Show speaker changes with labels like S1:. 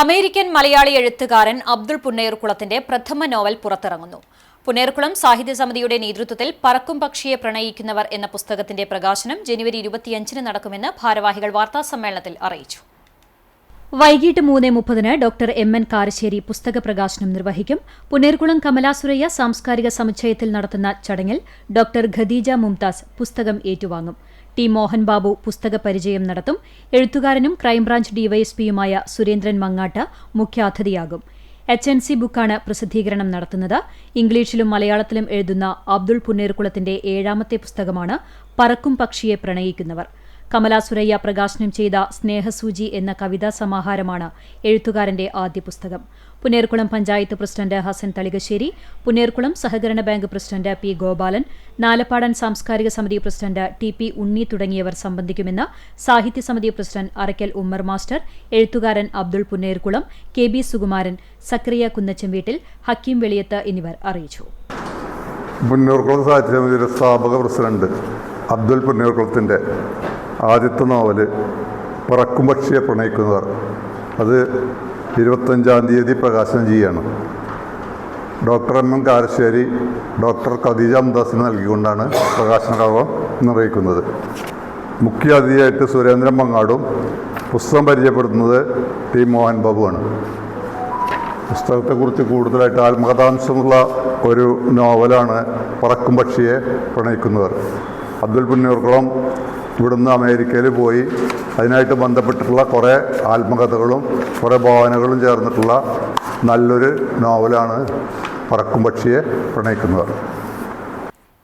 S1: American Malayali എഴുത്തുകാരൻ അബ്ദുൾ പുന്നേർക്കുളത്തിന്റെ പ്രഥമ novel പുറത്തിറങ്ങുന്നു. പുനേർക്കുളം സാഹിത്യ സമിതിയുടെ നേതൃത്വത്തിൽ പറക്കും പക്ഷിയെ പ്രണയിക്കുന്നവർ എന്ന പുസ്തകത്തിന്റെ പ്രകാശനം ജനുവരി ഇരുപത്തിയഞ്ചിന് നടക്കുമെന്ന് ഭാരവാഹികൾ വാർത്താ സമ്മേളനത്തിൽ അറിയിച്ചു. വൈകിട്ട് മൂന്ന് മുപ്പതിന് ഡോക്ടർ എം എൻ കാരശ്ശേരി പുസ്തക പ്രകാശനം നിർവഹിക്കും. പുനേർകുളം കമലാസുരയ്യ സാംസ്കാരിക സമുച്ചയത്തിൽ നടത്തുന്ന ചടങ്ങിൽ ഡോക്ടർ ഖദീജ മുംതാസ് പുസ്തകം ഏറ്റുവാങ്ങും. ടി മോഹൻ ബാബു പുസ്തക പരിചയം നടത്തും. എഴുത്തുകാരനും ക്രൈംബ്രാഞ്ച് ഡിവൈഎസ്പിയുമായ സുരേന്ദ്രൻ മങ്ങാട്ട് മുഖ്യാതിഥിയാകും. എച്ച് എൻ സി ബുക്കാണ് പ്രസിദ്ധീകരണം നടത്തുന്നത്. ഇംഗ്ലീഷിലും മലയാളത്തിലും എഴുതുന്ന അബ്ദുൾ പുന്നേർകുളത്തിന്റെ ഏഴാമത്തെ പുസ്തകമാണ് പറക്കും പക്ഷിയെ പ്രണയിക്കുന്നവർ. കമലാസുരയ്യ പ്രകാശനം ചെയ്ത സ്നേഹസൂചി എന്ന കവിതാ സമാഹാരമാണ് എഴുത്തുകാരന്റെ ആദ്യ പുസ്തകം. പുനേർക്കുളം പഞ്ചായത്ത് പ്രസിഡന്റ് ഹസൻ തളികശ്ശേരി പുനേർക്കുളം സഹകരണ bank president P Gopalan Nalappadan സാംസ്കാരിക സമിതി പ്രസിഡന്റ് ടി പി ഉണ്ണി തുടങ്ങിയവർ സംബന്ധിക്കുമെന്ന് സാഹിത്യ സമിതി പ്രസിഡന്റ് അറയ്ക്കൽ ഉമ്മർ മാസ്റ്റർ എഴുത്തുകാരൻ അബ്ദുൾ പുന്നേർക്കുളം കെ ബി സുകുമാരൻ സക്രിയ കുന്നച്ചംവീട്ടിൽ ഹക്കീം വെളിയത്ത് എന്നിവർ അറിയിച്ചു.
S2: പുന്നൂർക്കുളം സാഹിത്യ സമിതിയുടെ സ്ഥാപക പ്രസിഡന്റ് അബ്ദുൽ പുന്നൂർക്കുളത്തിന്റെ ആദ്യത്തെ നോവൽ പറക്കും പക്ഷിയെ പ്രണയിക്കുന്നവർ. അത് ഇരുപത്തഞ്ചാം തീയതി പ്രകാശനം ചെയ്യുകയാണ്. Doctor M M Karassery doctor Khadeeja അംദാസിന് നൽകിക്കൊണ്ടാണ് പ്രകാശന കർമ്മം നിർവഹിക്കുന്നത്. മുഖ്യ അതിഥിയായിട്ട് സുരേന്ദ്രൻ മങ്ങാടും പുസ്തകം പരിചയപ്പെടുത്തുന്നത് ടി മോഹൻ ബാബുവാണ്. പുസ്തകത്തെക്കുറിച്ച് കൂടുതലായിട്ട് ആത്മകഥാംശമുള്ള ഒരു നോവലാണ് പറക്കും പക്ഷിയെ പ്രണയിക്കുന്നവർ. അബ്ദുൽ പുന്നൂർക്കുളം ഇവിടുന്ന് അമേരിക്കയിൽ പോയി. അതിനായിട്ട് ബന്ധപ്പെട്ടിട്ടുള്ള കുറേ ആത്മകഥകളും കുറേ ഭാവനകളും ചേർന്നിട്ടുള്ള നല്ലൊരു നോവലാണ് പറക്കും പക്ഷിയെ പ്രണയിക്കുന്നവർ